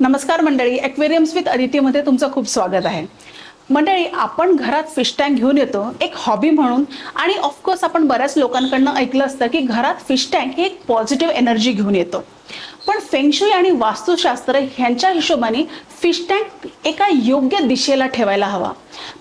नमस्कार मंडळी ॲक्वेरियम्स विथ अदितीमध्ये तुमचं खूप स्वागत आहे. मंडळी आपण घरात फिश टँक घेऊन येतो एक हॉबी म्हणून. आणि ऑफकोर्स आपण बऱ्याच लोकांकडनं ऐकलं असतं की घरात फिश टँक ही एक पॉझिटिव्ह एनर्जी घेऊन येतो. पण फेंगशुई आणि वास्तुशास्त्र ह्यांच्या हिशोबाने फिश टँक एका योग्य दिशेला ठेवायला हवा.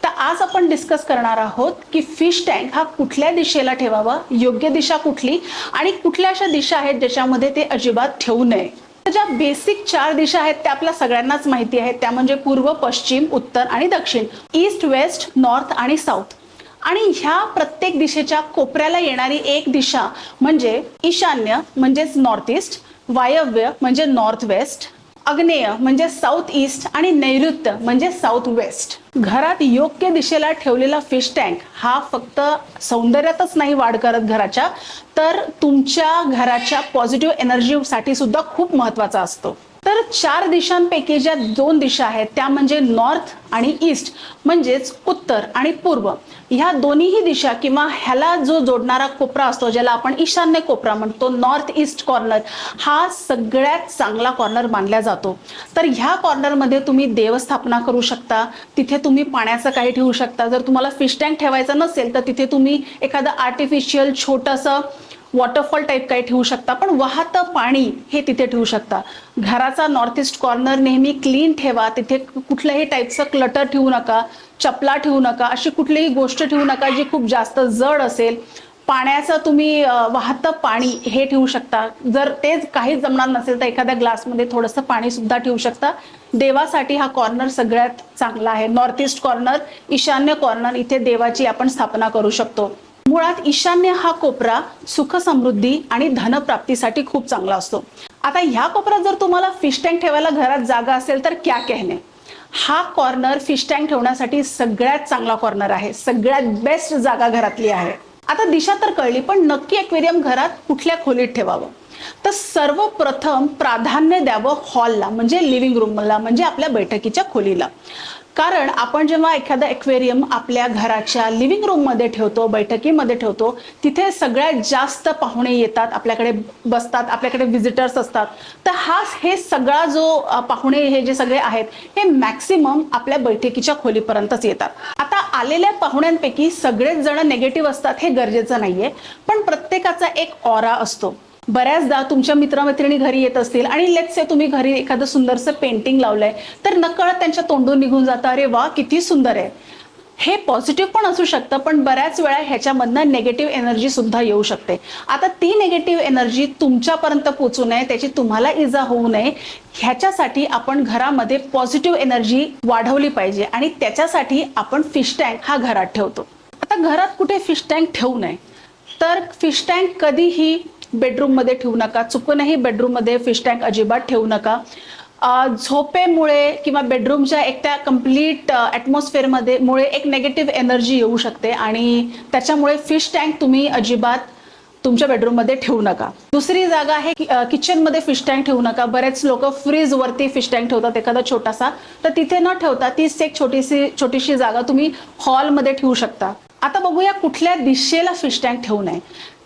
तर आज आपण डिस्कस करणार आहोत की फिश टँक हा कुठल्या दिशेला ठेवावा योग्य दिशा कुठली आणि कुठल्या अशा दिशा आहेत ज्याच्यामध्ये ते अजिबात ठेवू नये. ज्या बेसिक चार दिशा आहेत त्या आपल्या सगळ्यांनाच माहिती आहेत. त्या म्हणजे पूर्व पश्चिम उत्तर आणि दक्षिण. ईस्ट वेस्ट नॉर्थ आणि साऊथ आणि ह्या प्रत्येक दिशेच्या कोपऱ्याला येणारी एक दिशा म्हणजे ईशान्य म्हणजेच नॉर्थ ईस्ट वायव्य म्हणजे नॉर्थ वेस्ट आग्नेय म्हणजे साऊथ ईस्ट आणि नैऋत्य म्हणजे साऊथ वेस्ट घरात योग्य दिशेला ठेवलेला फिश टँक हा फक्त सौंदर्यातच नाही वाढ करत घराच्या तर तुमच्या घराच्या पॉझिटिव्ह एनर्जीसाठी सुद्धा खूप महत्त्वाचा असतो. तर चार दिशांपैकी ज्या दोन दिशा आहेत त्या म्हणजे नॉर्थ आणि ईस्ट म्हणजेच उत्तर आणि पूर्व. ह्या दोन्हीही दिशा किंवा ह्याला जो जोडणारा कोपरा असतो ज्याला आपण ईशान्य कोपरा म्हणतो नॉर्थ ईस्ट कॉर्नर हा सगळ्यात चांगला कॉर्नर मानला जातो. तर ह्या कॉर्नरमध्ये तुम्ही देवस्थापना करू शकता तिथे तुम्ही पाण्याचं काही ठेवू शकता. जर तुम्हाला फिश टँक ठेवायचं नसेल तर तिथे तुम्ही एखादं आर्टिफिशियल छोटंसं वॉटरफॉल टाईप काही ठेवू शकता पण वाहतं पाणी हे तिथे ठेवू शकता. घराचा नॉर्थ ईस्ट कॉर्नर नेहमी क्लीन ठेवा तिथे कुठल्याही टाईपचं क्लटर ठेवू नका चपला ठेवू नका अशी कुठलीही गोष्ट ठेवू नका जी खूप जास्त जड असेल. पाण्याचं तुम्ही वाहतं पाणी हे ठेवू शकता. जर तेच काहीच जमणार नसेल तर एखाद्या ग्लासमध्ये थोडंसं पाणी सुद्धा ठेवू शकता. देवासाठी हा कॉर्नर सगळ्यात चांगला आहे. नॉर्थ ईस्ट कॉर्नर ईशान्य कॉर्नर इथे देवाची आपण स्थापना करू शकतो. मुळात ईशान्य हा कोपरा सुख समृद्धी आणि धनप्राप्तीसाठी खूप चांगला असतो. आता ह्या कोपऱ्यात जर तुम्हाला फिश टँक ठेवायला घरात जागा असेल तर क्या कहने? हा कॉर्नर फिश टँक ठेवण्यासाठी सगळ्यात चांगला कॉर्नर आहे. सगळ्यात बेस्ट जागा घरातली आहे. आता दिशा तर कळली पण नक्की एक्वेरियम घरात कुठल्या खोलीत ठेवावं? तर सर्वप्रथम प्राधान्य द्यावं हॉलला म्हणजे लिव्हिंग रूमला म्हणजे आपल्या बैठकीच्या खोलीला. कारण आपण जेव्हा एखादा एक्वेरियम आपल्या घराच्या लिव्हिंग रूममध्ये ठेवतो बैठकीमध्ये ठेवतो तिथे सगळ्यात जास्त पाहुणे येतात आपल्याकडे बसतात आपल्याकडे व्हिजिटर्स असतात. तर हा हे सगळा जो पाहुणे हे जे सगळे आहेत हे मॅक्सिमम आपल्या बैठकीच्या खोलीपर्यंतच येतात. आता आलेल्या पाहुण्यांपैकी सगळेच जण निगेटिव्ह असतात हे गरजेचं नाहीये पण प्रत्येकाचा एक ऑरा असतो. बऱ्याचदा तुमच्या मित्रमैत्रिणी घरी येत असतील आणि लेट्स से तुम्ही घरी एखादं सुंदरसं पेंटिंग लावलंय तर नकळत त्यांच्या तोंडून निघून जातं अरे वा किती सुंदर आहे. हे पॉझिटिव्ह पण असू शकतं पण बऱ्याच वेळा ह्याच्यामधनं नेगेटिव्ह एनर्जी सुद्धा येऊ शकते. आता ती नेगेटिव्ह एनर्जी तुमच्यापर्यंत पोचू नये त्याची तुम्हाला इजा होऊ नये ह्याच्यासाठी आपण घरामध्ये पॉझिटिव्ह एनर्जी वाढवली पाहिजे आणि त्याच्यासाठी आपण फिश टँक हा घरात ठेवतो. आता घरात कुठे फिश टँक ठेवू नये? तर फिश टँक कधीही बेडरूममध्ये ठेवू नका. चुकूनही बेडरूममध्ये फिश टँक अजिबात ठेवू नका. झोपेमुळे किंवा बेडरूमच्या एक त्या कंप्लीट ॲटमॉस्फिअरमध्ये मुळे एक नेगेटिव्ह एनर्जी येऊ शकते आणि त्याच्यामुळे फिश टँक तुम्ही अजिबात तुमच्या बेडरूममध्ये ठेवू नका. दुसरी जागा आहे किचनमध्ये फिश टँक ठेवू नका. बरेच लोक फ्रीजवरती फिश टँक ठेवतात एखादा छोटासा. तर तिथे न ठेवता तीच एक छोटीशी छोटीशी जागा तुम्ही हॉलमध्ये ठेवू शकता. आता बघूया कुठल्या दिशेला फिश टँक ठेवू नये.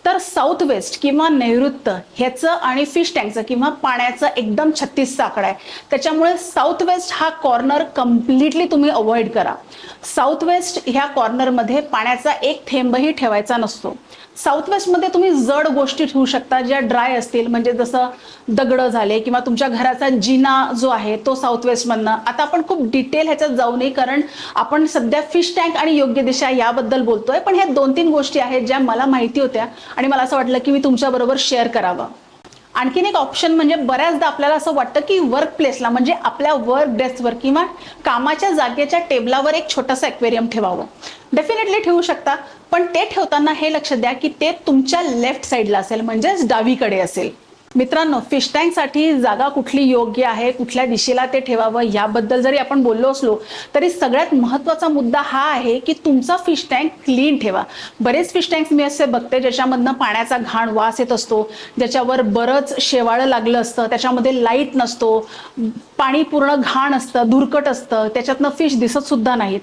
तर साऊथ वेस्ट किंवा नैऋत्य ह्याचं आणि फिश टँकचं किंवा पाण्याचं एकदम छत्तीसचा आकडा आहे. त्याच्यामुळे साऊथ वेस्ट हा कॉर्नर कम्प्लिटली तुम्ही अवॉइड करा. साऊथ वेस्ट ह्या कॉर्नरमध्ये पाण्याचा एक थेंबही ठेवायचा नसतो. साऊथ वेस्टमध्ये तुम्ही जड गोष्टी ठेवू शकता ज्या ड्राय असतील म्हणजे जसं दगडं झाले किंवा तुमच्या घराचा जिना जो आहे तो साऊथ वेस्टमधनं आता आपण खूप डिटेल ह्याच्यात जाऊ नये कारण आपण सध्या फिश टँक आणि योग्य दिशा याबद्दल बोलतोय पण ह्या दोन तीन गोष्टी आहेत ज्या मला माहिती होत्या. आणि मला असं वाटलं की मी तुमच्याबरोबर शेअर करावं. आणखीन एक ऑप्शन म्हणजे बऱ्याचदा आपल्याला असं वाटतं की वर्क प्लेसला म्हणजे आपल्या वर्क डेस्कवर किंवा कामाच्या जागेच्या टेबलावर एक छोटंसं एक्वेरियम ठेवावं. डेफिनेटली ठेवू शकता पण ते ठेवताना हे लक्ष द्या की ते तुमच्या लेफ्ट साईडला असेल म्हणजेच डावीकडे असेल. मित्रांनो फिश टँकसाठी जागा कुठली योग्य आहे? कुठल्या दिशेला ते ठेवावं? याबद्दल जरी आपण बोललो असलो तरी सगळ्यात महत्त्वाचा मुद्दा हा आहे की तुमचा फिश टँक क्लीन ठेवा. बरेच फिश टँक्स मी असे बघते ज्याच्यामधनं पाण्याचा घाण वास येत असतो ज्याच्यावर बरंच शेवाळं लागलं असतं त्याच्यामध्ये लाइट नसतो पाणी पूर्ण घाण असतं धुरकट असतं त्याच्यातनं फिश दिसत सुद्धा नाहीत.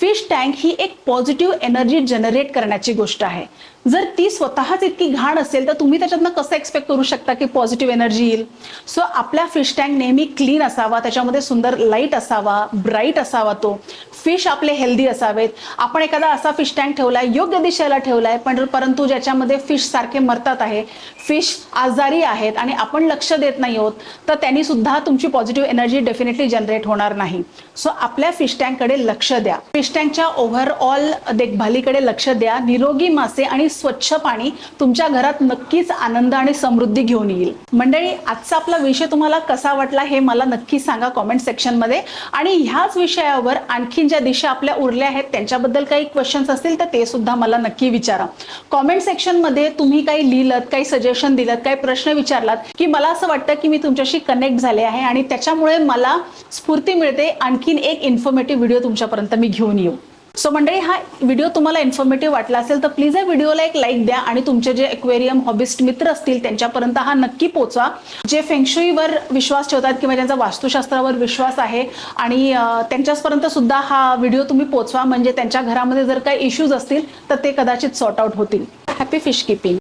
फिश टँक ही एक पॉझिटिव्ह एनर्जी जनरेट करण्याची गोष्ट आहे. जर ती स्वतःच इतकी घाण असेल तर तुम्ही त्याच्यातनं कसं एक्सपेक्ट करू शकता की पॉझिटिव्ह एनर्जी येईल? सो आपल्या फिश टँक नेहमी क्लीन असावा त्याच्यामध्ये सुंदर लाइट असावा ब्राईट असावा तो. फिश आपले हेल्दी असावेत. आपण एखादा असा फिश टँक ठेवलाय योग्य दिशेला ठेवलाय पण परंतु ज्याच्यामध्ये फिश सारखे मरतात आहे फिश आजारी आहेत आणि आपण लक्ष देत नाही आहोत तर त्यांनी सुद्धा तुमची पॉझिटिव्ह एनर्जी डेफिनेटली जनरेट होणार नाही. सो आपल्या फिश टँककडे लक्ष द्या. फिश टँकच्या ओव्हरऑल देखभालीकडे लक्ष द्या. निरोगी मासे आणि स्वच्छ पाणी तुमच्या घरात नक्कीच आनंद आणि समृद्धी घेऊन येईल. मंडळी आजचा आपला विषय तुम्हाला कसा वाटला हे मला नक्की सांगा कॉमेंट सेक्शनमध्ये आणि ह्याच विषयावर आणखीन ज्या दिशा आपल्या उरल्या आहेत त्यांच्याबद्दल काही क्वेश्चन्स असतील तर ते सुद्धा मला नक्की विचारा. कॉमेंट सेक्शनमध्ये तुम्ही काही लिहिलं काही सजेशन दिलं काही प्रश्न विचारलात की मला असं वाटतं की मी तुमच्याशी कनेक्ट झाले आहे आणि त्याच्यामुळे मला स्फूर्ती मिळते. आणखीन एक इन्फॉर्मेटिव्ह व्हिडिओ तुमच्यापर्यंत मी घेऊन येऊ. सो मंडळी हा व्हिडिओ तुम्हाला इन्फॉर्मेटिव्ह वाटला असेल तर प्लीज या व्हिडिओला एक लाईक द्या आणि तुमचे जे एक्वेरियम हॉबिस्ट मित्र असतील त्यांच्यापर्यंत हा नक्की पोचवा जे फेंगशुईवर विश्वास ठेवतात किंवा ज्यांचा वास्तुशास्त्रावर विश्वास आहे आणि त्यांच्यापर्यंत सुद्धा हा व्हिडिओ तुम्ही पोचवा म्हणजे त्यांच्या घरामध्ये जर काही इश्यूज असतील तर ते कदाचित सॉर्ट आउट होतील. Happy fish keeping